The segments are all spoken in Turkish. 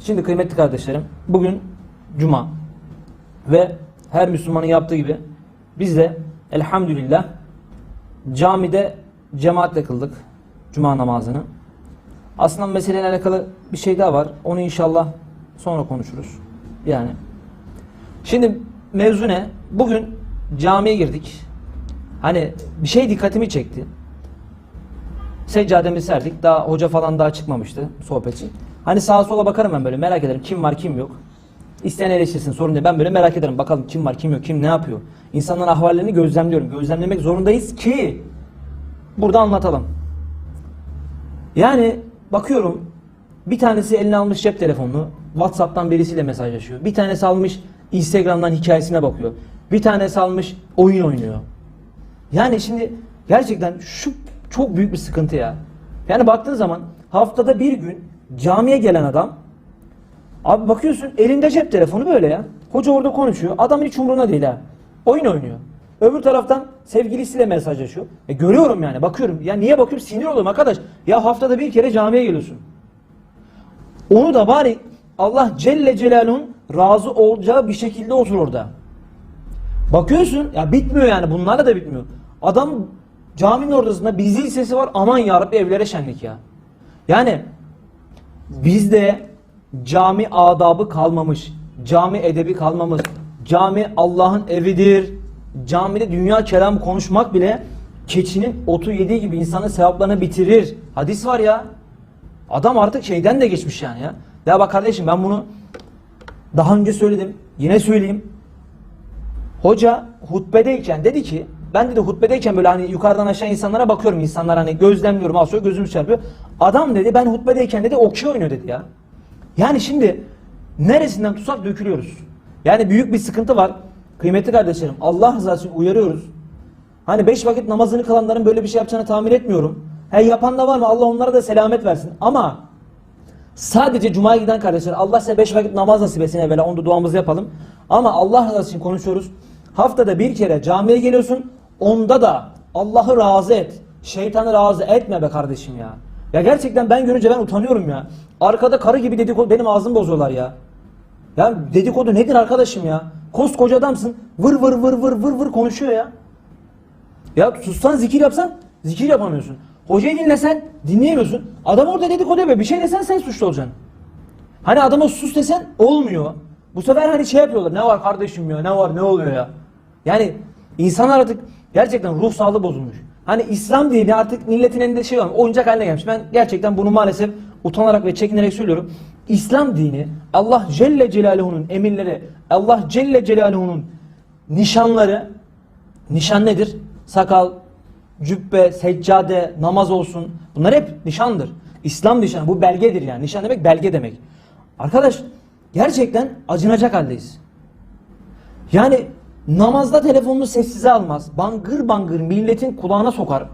Şimdi kıymetli kardeşlerim bugün Cuma ve her Müslümanın yaptığı gibi biz de elhamdülillah camide cemaatle kıldık Cuma namazını. Aslında meseleyle alakalı bir şey daha var. Onu inşallah sonra konuşuruz. Yani. Şimdi mevzu ne? Bugün camiye girdik. Hani bir şey dikkatimi çekti. Seccademi serdik. Daha hoca falan daha çıkmamıştı sohbetçi. Hani sağa sola bakarım ben böyle merak ederim kim var kim yok. İsteyen eleştirsin sorun değil. Ben böyle merak ederim bakalım kim var kim yok kim ne yapıyor. İnsanların ahvallerini gözlemliyorum. Gözlemlemek zorundayız ki burada anlatalım. Yani bakıyorum bir tanesi eline almış cep telefonunu Whatsapp'tan birisiyle mesajlaşıyor. Bir tanesi almış Instagram'dan hikayesine bakıyor. Bir tanesi almış oyun oynuyor. Yani şimdi gerçekten şu çok büyük bir sıkıntı ya. Yani baktığın zaman haftada bir gün camiye gelen adam abi bakıyorsun elinde cep telefonu böyle ya. Hoca orada konuşuyor. Adamın hiç umurunda değil ha. Oyun oynuyor. Öbür taraftan sevgilisiyle mesajlaşıyor. E görüyorum yani bakıyorum. Ya niye bakıyorum sinir oluyorum arkadaş. Ya haftada bir kere camiye geliyorsun. Onu da bari Allah Celle Celaluhu'nun razı olacağı bir şekilde otur orada. Bakıyorsun ya bitmiyor yani bunlarla da bitmiyor. Adam caminin ortasında bir zil sesi var aman yarabbi evlere şenlik ya. Yani bizde cami adabı kalmamış, cami edebi kalmamış. Cami Allah'ın evidir. Camide dünya kelam konuşmak bile keçinin otu yediği gibi insanın sevaplarını bitirir. Hadis var ya. Adam artık şeyden de geçmiş yani ya. Ya bak kardeşim ben bunu daha önce söyledim. Yine söyleyeyim. Hoca hutbedeyken dedi ki ben dedi hutbedeyken böyle hani yukarıdan aşağı insanlara bakıyorum. insanlar hani gözlemliyorum. Asıyor gözüm çarpıyor. Adam dedi ben hutbedeyken dedi okçu oynuyor dedi ya. Yani şimdi neresinden tutsak dökülüyoruz. Yani büyük bir sıkıntı var. Kıymetli kardeşlerim Allah rızası için uyarıyoruz. Hani beş vakit namazını kılanların böyle bir şey yapacağını tahmin etmiyorum. He yapan da var mı? Allah onlara da selamet versin. Ama sadece Cuma'ya giden kardeşler Allah size beş vakit namaz nasip etsin evvela onu da duamızı yapalım. Ama Allah rızası için konuşuyoruz. Haftada bir kere camiye geliyorsun. Onda da Allah'ı razı et. Şeytanı razı etme be kardeşim ya. Ya gerçekten ben görünce ben utanıyorum ya. Arkada karı gibi dedikodu benim ağzımı bozuyorlar ya. Ya dedikodu nedir arkadaşım ya? Koskoca adamsın. Vır vır vır vır vır vır konuşuyor ya. Ya sussan zikir yapsan zikir yapamıyorsun. Hocayı dinlesen dinleyemiyorsun. Adam orada dedikodu yapıyor. Bir şey desen sen suçlu olacaksın. Hani adama sus desen olmuyor. Bu sefer hani şey yapıyorlar. Ne var kardeşim ya ne var ne oluyor ya. Yani insanlar artık gerçekten ruh sağlığı bozulmuş. Hani İslam dini artık milletin elinde şey var. Oyuncak haline gelmiş. Ben gerçekten bunu maalesef utanarak ve çekinerek söylüyorum. İslam dini Allah Celle Celaluhu'nun emirleri, Allah Celle Celaluhu'nun nişanları Nişan nedir? Sakal, cübbe, seccade, namaz olsun. Bunlar hep nişandır. İslam nişanı. Bu belgedir yani. Nişan demek belge demek. Arkadaş gerçekten acınacak haldeyiz. Yani namazda telefonunu sessize almaz. Bangır bangır milletin kulağına sokar.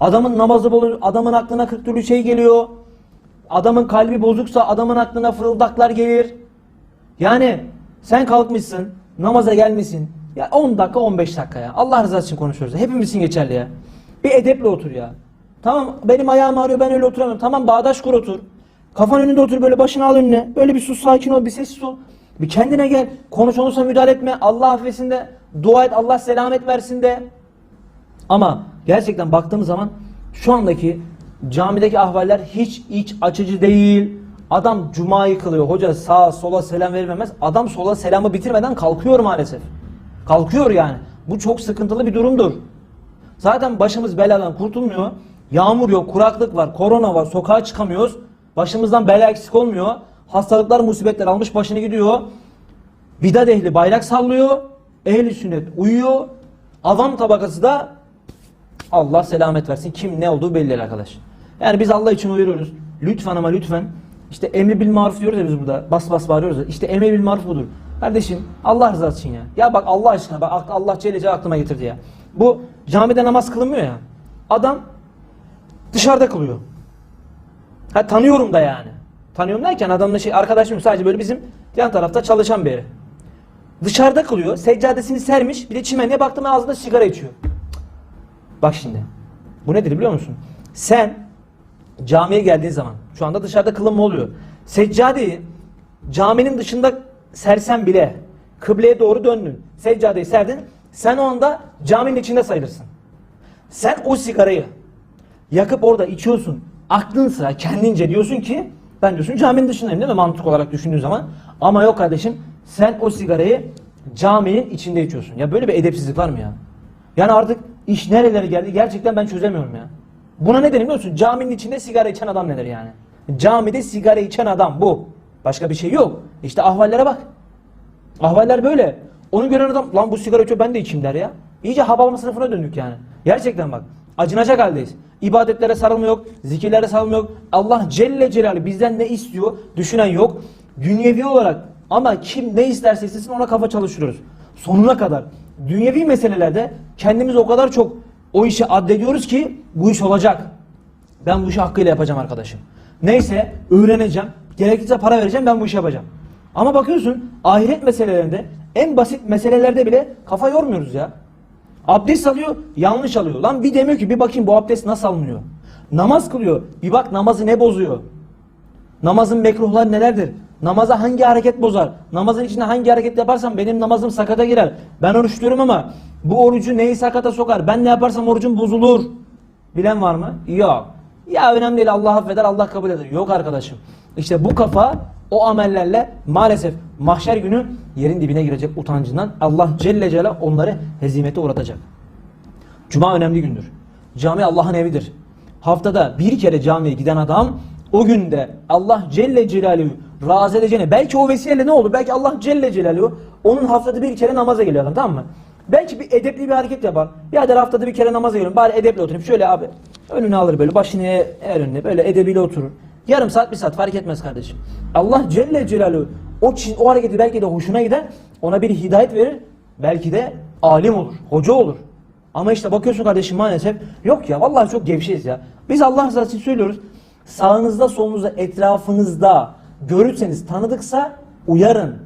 Adamın namazı bozuk, adamın aklına 40 türlü şey geliyor. Adamın kalbi bozuksa adamın aklına fırıldaklar gelir. Yani sen kalkmışsın, namaza gelmişsin. Ya 10 dakika 15 dakika ya. Allah rızası için konuşuyoruz. Hepimiz için geçerli ya. Bir edeple otur ya. Tamam benim ayağım ağrıyor ben öyle oturamıyorum. Tamam bağdaş kur otur. Kafan önünde otur böyle başını al önüne. Böyle bir sus sakin ol bir sessiz ol. Bir kendine gel. Konuş olursa müdahale etme. Allah affetsin de. Dua et Allah selamet versin de. Ama gerçekten baktığımız zaman şu andaki camideki ahvaller hiç iç açıcı değil. Adam cumayı kılıyor. Hoca sağa sola selam vermemez. Adam sola selamı bitirmeden kalkıyor maalesef. Kalkıyor yani. Bu çok sıkıntılı bir durumdur. Zaten başımız beladan kurtulmuyor. Yağmur yok, kuraklık var, korona var, sokağa çıkamıyoruz. Başımızdan bela eksik olmuyor. Hastalıklar, musibetler almış başını gidiyor. Bidat ehli bayrak sallıyor. Ehli sünnet uyuyor. Avam tabakası da Allah selamet versin. Kim ne olduğu belli arkadaş. Yani biz Allah için uyarıyoruz. Lütfen ama lütfen. İşte emri bil maruf diyoruz ya biz burada. Bas bas bağırıyoruz ya. İşte emri bil maruf budur. Kardeşim Allah rızası için ya. Ya bak Allah aşkına bak Allah Celle aklıma getirdi ya. Bu camide namaz kılınmıyor ya. Adam dışarıda kılıyor. Ha tanıyorum da yani. Tanıyorum derken adamla şey arkadaşım sadece böyle bizim yan tarafta çalışan biri. Dışarıda kılıyor. Seccadesini sermiş. Bir de çimenliğe baktım ağzında sigara içiyor. Bak şimdi. Bu nedir biliyor musun? Sen camiye geldiğin zaman şu anda dışarıda kılınma oluyor. Seccadeyi caminin dışında sersen bile kıbleye doğru döndün. Seccadeyi serdin. Sen o anda caminin içinde sayılırsın. Sen o sigarayı yakıp orada içiyorsun. Aklın sıra kendince diyorsun ki ben diyorsun caminin dışındayım değil mi mantık olarak düşündüğün zaman. Ama yok kardeşim sen o sigarayı caminin içinde içiyorsun. Ya böyle bir edepsizlik var mı ya? Yani artık iş nerelere geldi gerçekten ben çözemiyorum ya. Buna ne denir biliyor musun? Caminin içinde sigara içen adam nedir yani? Camide sigara içen adam bu. Başka bir şey yok. İşte ahvallere bak. Ahvaller böyle. Onu gören adam lan bu sigara içiyor ben de içeyim der ya. İyice havalama sınıfına döndük yani. Gerçekten bak. Acınacak haldeyiz. İbadetlere sarılma yok. Zikirlere sarılma yok. Allah Celle Celaluhu bizden ne istiyor düşünen yok. Dünyevi olarak ama kim ne isterse istesin ona kafa çalıştırıyoruz. Sonuna kadar. Dünyevi meselelerde kendimiz o kadar çok o işi addediyoruz ki bu iş olacak. Ben bu işi hakkıyla yapacağım arkadaşım. Neyse öğreneceğim. Gerekirse para vereceğim ben bu işi yapacağım. Ama bakıyorsun ahiret meselelerinde en basit meselelerde bile kafa yormuyoruz ya. Abdest alıyor yanlış alıyor. Lan bir demiyor ki bir bakayım bu abdest nasıl alınıyor. Namaz kılıyor bir bak namazı ne bozuyor. Namazın mekruhları nelerdir? Namaza hangi hareket bozar? Namazın içinde hangi hareket yaparsam benim namazım sakata girer. Ben oruç tutuyorum ama bu orucu neyi sakata sokar? Ben ne yaparsam orucum bozulur. Bilen var mı? Yok. Ya önemli değil Allah affeder Allah kabul eder. Yok arkadaşım. İşte bu kafa o amellerle maalesef mahşer günü yerin dibine girecek utancından Allah Celle Celle onları hezimete uğratacak. Cuma önemli gündür. Cami Allah'ın evidir. Haftada bir kere camiye giden adam o günde Allah Celle Celaluhu razı edeceğine belki o vesileyle ne olur? Belki Allah Celle Celaluhu onun haftada bir kere namaza geliyor adam tamam mı? Belki bir edepli bir hareket yapar. Ya der haftada bir kere namaza geliyorum. Bari edeple oturayım. Şöyle abi önüne alır böyle başını eğer önüne böyle edebiyle oturur. Yarım saat bir saat fark etmez kardeşim. Allah Celle Celaluhu o, o hareketi belki de hoşuna gider. Ona bir hidayet verir. Belki de alim olur. Hoca olur. Ama işte bakıyorsun kardeşim maalesef yok ya vallahi çok gevşeyiz ya. Biz Allah rızası için söylüyoruz. Sağınızda solunuzda etrafınızda görürseniz tanıdıksa uyarın.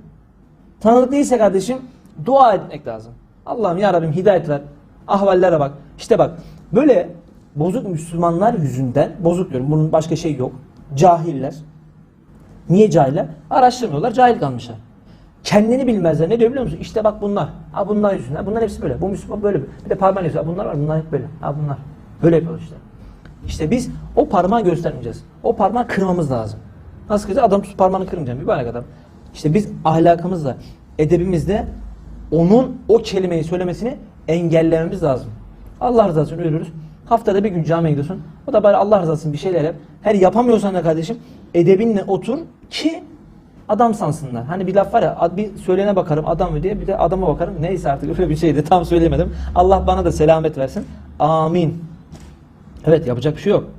Tanıdık değilse kardeşim dua etmek lazım. Allah'ım ya Rabbim hidayet ver. Ahvallere bak. İşte bak böyle bozuk Müslümanlar yüzünden bozuk diyorum bunun başka şey yok. Cahiller. Niye cahiller? Araştırmıyorlar cahil kalmışlar. Kendini bilmezler. Ne diyor biliyor musun? İşte bak bunlar. Ha bunlar yüzünden. Bunlar hepsi böyle. Bu Müslüman böyle. Bir de parmağını. Ha Bunlar var. Bunlar hep böyle. Ha bunlar. Böyle yapıyorlar işte. İşte biz o parmağı göstermeyeceğiz. O parmağı kırmamız lazım. Nasıl kıracağız? Adam parmağını kırmayacağım. Mübarek adam. İşte biz ahlakımızla, edebimizle onun o kelimeyi söylemesini engellememiz lazım. Allah rızası için ölürüz. Haftada bir gün camiye gidiyorsun. O da bari Allah rızası bir şeyler yap. Her yapamıyorsan da kardeşim edebinle otur ki adam sansınlar. Hani bir laf var ya bir söyleyene bakarım adam mı diye bir de adama bakarım. Neyse artık öyle bir şeydi tam söylemedim. Allah bana da selamet versin. Amin. Evet yapacak bir şey yok.